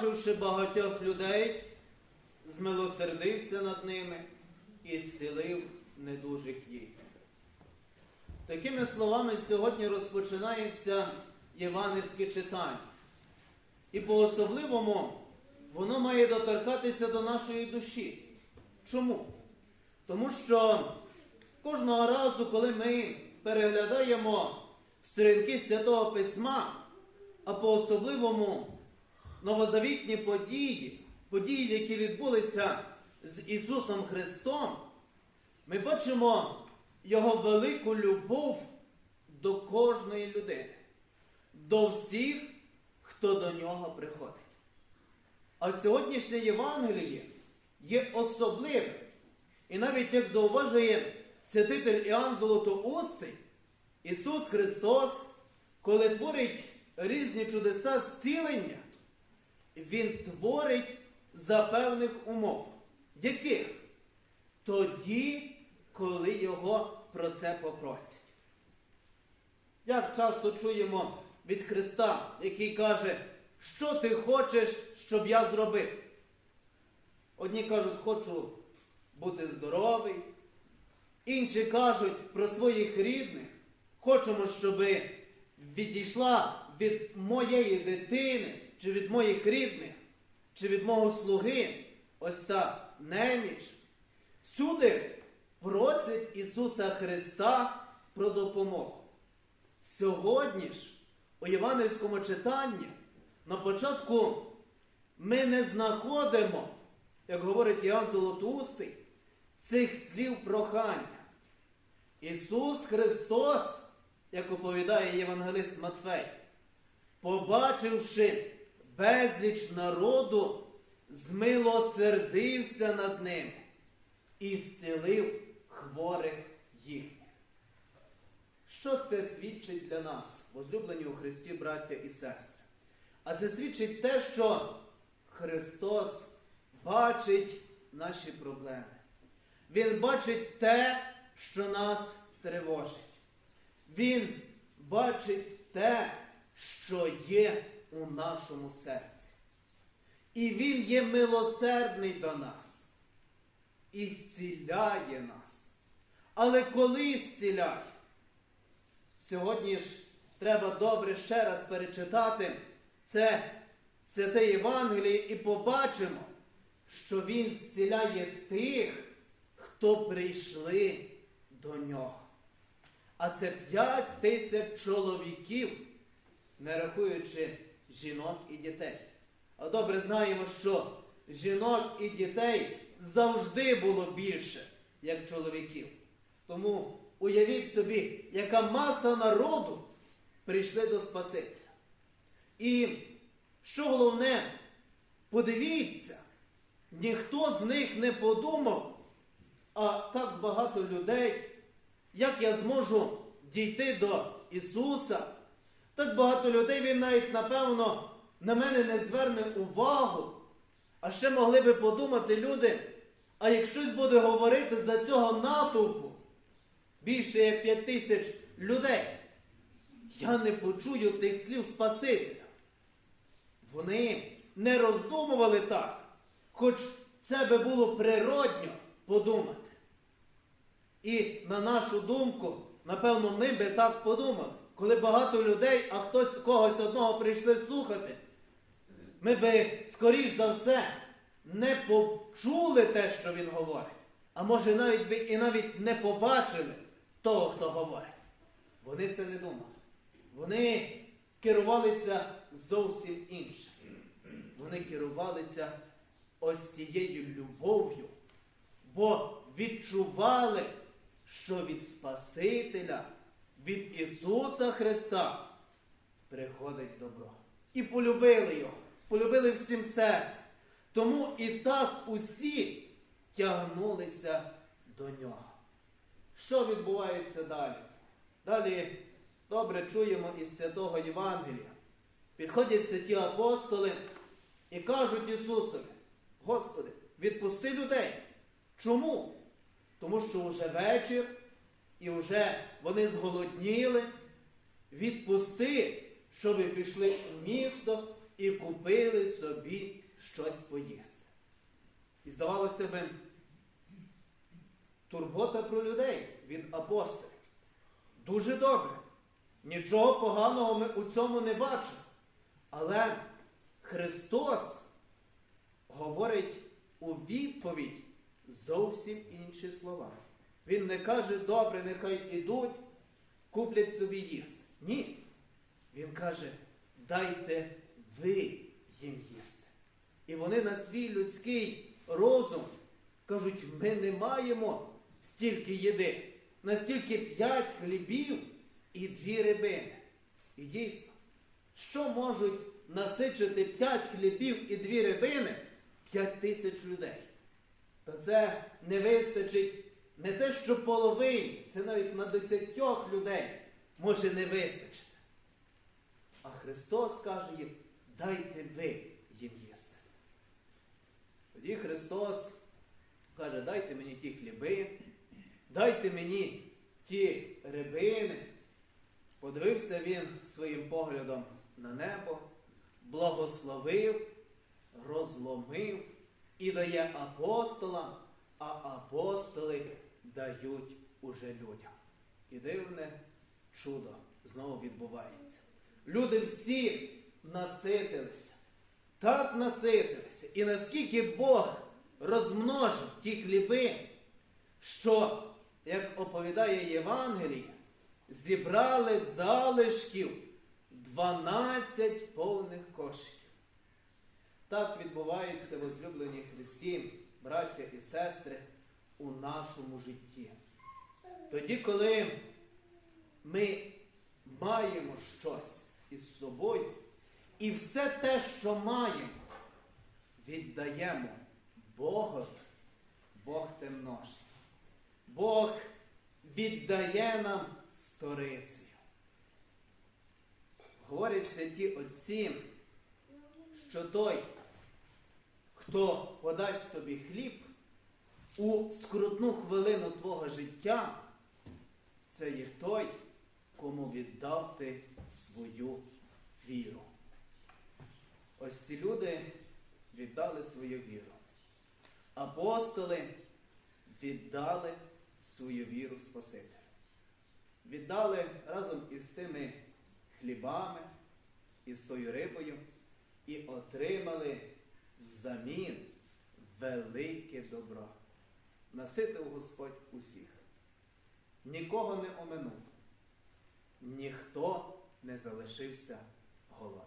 Побачивши багатьох людей, змилосердився над ними і зцілив недужих їх. Такими словами сьогодні розпочинається євангельське читання. І по-особливому воно має доторкатися до нашої душі. Чому? Тому що кожного разу, коли ми переглядаємо сторінки Святого Письма, а по-особливому новозавітні події, події, які відбулися з Ісусом Христом, ми бачимо Його велику любов до кожної людини, до всіх, хто до нього приходить. А сьогоднішнє Євангеліє є особливим. І навіть як зауважує святитель Іоанн Золотоустий, Ісус Христос, коли творить різні чудеса зцілення, Він творить за певних умов. Яких? Тоді, коли Його про це попросять. Як часто чуємо від Христа, який каже, що ти хочеш, щоб я зробив? Одні кажуть, хочу бути здоровий, інші кажуть про своїх рідних, хочемо, щоб відійшла від моєї дитини, чи від моїх рідних, чи від мого слуги ось та неміч. Всюди просять Ісуса Христа про допомогу. Сьогодні ж у Євангельському читанні на початку ми не знаходимо, як говорить Іоанн Золотоустий, цих слів прохання. Ісус Христос, як оповідає Євангелист Матфей, побачивши безліч народу, змилосердився над ними і зцілив хворих їхніх. Що це свідчить для нас, возлюблені у Христі, браття і сестри? А це свідчить те, що Христос бачить наші проблеми. Він бачить те, що нас тривожить. Він бачить те, що є у нашому серці. І Він є милосердний до нас і зціляє нас. Але коли зціляє? Сьогодні ж треба добре ще раз перечитати це святе Євангеліє і побачимо, що Він зціляє тих, хто прийшли до нього. А це п'ять тисяч чоловіків, не рахуючи жінок і дітей. А добре знаємо, що жінок і дітей завжди було більше, як чоловіків. Тому уявіть собі, яка маса народу прийшли до Спасителя. І що головне, подивіться, ніхто з них не подумав, а так багато людей, як я зможу дійти до Ісуса, так багато людей він навіть, напевно, на мене не зверне увагу. А ще могли би подумати люди, а як щось буде говорити за цього натовпу, більше як п'ять тисяч людей, я не почую тих слів Спасителя. Вони не роздумували так, хоч це би було природньо подумати. І на нашу думку, напевно, ми би так подумали, коли багато людей, а хтось когось одного прийшли слухати, ми би, скоріш за все, не почули те, що він говорить, а може навіть би і навіть не побачили того, хто говорить. Вони це не думали. Вони керувалися зовсім іншим. Вони керувалися ось цією любов'ю, бо відчували, що від Спасителя, від Ісуса Христа приходить добро. І полюбили його, полюбили всім серцем. Тому і так усі тягнулися до нього. Що відбувається далі? Далі добре чуємо із святого Євангелія. Підходять святі апостоли і кажуть Ісусові, Господи, відпусти людей. Чому? Тому що вже вечір, і вже вони зголодніли. Відпусти, щоб пішли в місто і купили собі щось поїсти. І здавалося би, турбота про людей від апостолів. Дуже добре. Нічого поганого ми у цьому не бачимо. Але Христос говорить у відповідь зовсім інші слова. Він не каже, добре, нехай ідуть, куплять собі їсти. Ні. Він каже, дайте ви їм їсти. І вони на свій людський розум кажуть, ми не маємо стільки їди, настільки п'ять хлібів і дві рибини. І дійсно, що можуть насичити п'ять хлібів і дві рибини п'ять тисяч людей? То це не вистачить не те, що половині, це навіть на десятьох людей може не вистачити. А Христос каже їм, дайте ви їм їсти. Тоді Христос каже, дайте мені ті хліби, дайте мені ті рибини. Подивився він своїм поглядом на небо, благословив, розломив і дає апостолам, а апостоли дають уже людям. І дивне чудо знову відбувається. Люди всі наситилися, так наситилися. І наскільки Бог розмножив ті хліби, що, як оповідає Євангеліє, зібрали залишків 12 повних кошиків. Так відбувається возлюблені Христі, браття і сестри, у нашому житті. Тоді, коли ми маємо щось із собою, і все те, що маємо, віддаємо Богові, Бог темноший. Бог віддає нам сторицею. Говорять святі отці, що той, хто подасть тобі хліб у скрутну хвилину твого життя, це є той, кому віддав ти свою віру. Ось ці люди віддали свою віру. Апостоли віддали свою віру Спасителю. Віддали разом із тими хлібами, із тою рибою і отримали взамін велике добро. Наситив Господь усіх. Нікого не оминув, ніхто не залишився голодним.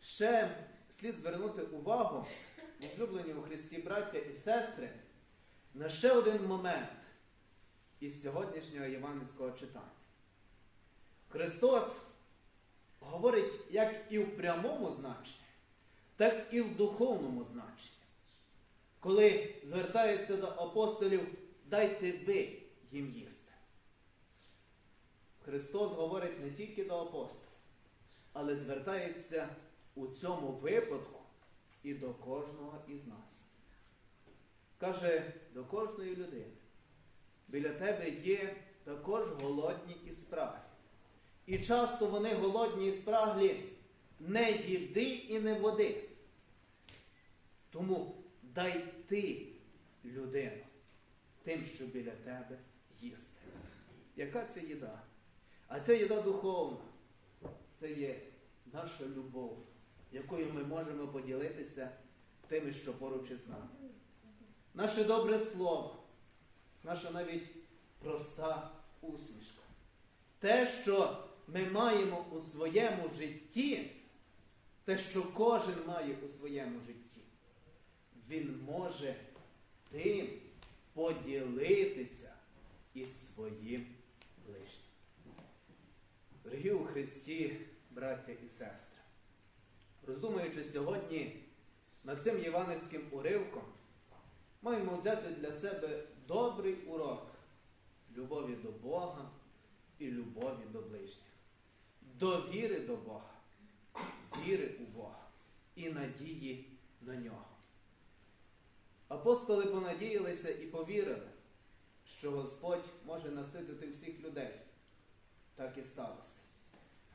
Ще слід звернути увагу, улюблені у Христі браття і сестри, на ще один момент із сьогоднішнього євангельського читання. Христос говорить як і в прямому значенні, так і в духовному значенні. Коли звертається до апостолів, дайте ви їм їсти. Христос говорить не тільки до апостолів, але звертається у цьому випадку і до кожного із нас. Каже до кожної людини, біля тебе є також голодні і спраглі. І часто вони голодні і спраглі не їди і не води. Тому дай ти людину тим, що біля тебе їсти. Яка це їда? А це їда духовна. Це є наша любов, якою ми можемо поділитися тими, що поруч із нами. Наше добре слово, наша навіть проста усмішка. Те, що ми маємо у своєму житті, те, що кожен має у своєму житті, він може тим поділитися із своїм ближнім. Дорогі у Христі, браття і сестри, роздумуючи сьогодні над цим євангельським уривком, маємо взяти для себе добрий урок любові до Бога і любові до ближніх, довіри до Бога, віри у Бога і надії на нього. Апостоли понадіялися і повірили, що Господь може наситити всіх людей. Так і сталося.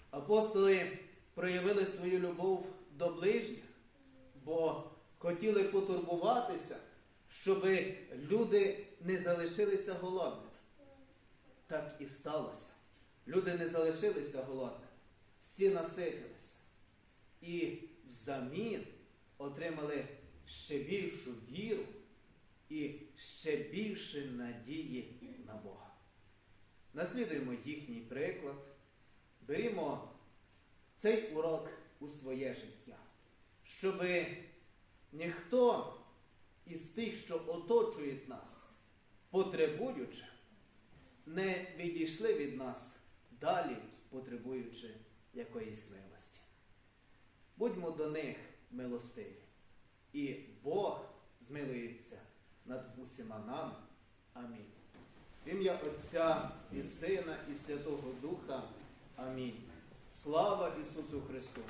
Апостоли проявили свою любов до ближніх, бо хотіли потурбуватися, щоб люди не залишилися голодними. Так і сталося. Люди не залишилися голодними, всі наситилися. І взамін отримали ще більшу віру і ще більше надії на Бога. Наслідуємо їхній приклад, берімо цей урок у своє життя, щоб ніхто із тих, що оточують нас, потребуючи, не відійшли від нас далі, потребуючи якоїсь милості. Будьмо до них милостиві, і Бог змилується над усіма нами. Амінь. Ім'я Отця і Сина, і Святого Духа. Амінь. Слава Ісусу Христу!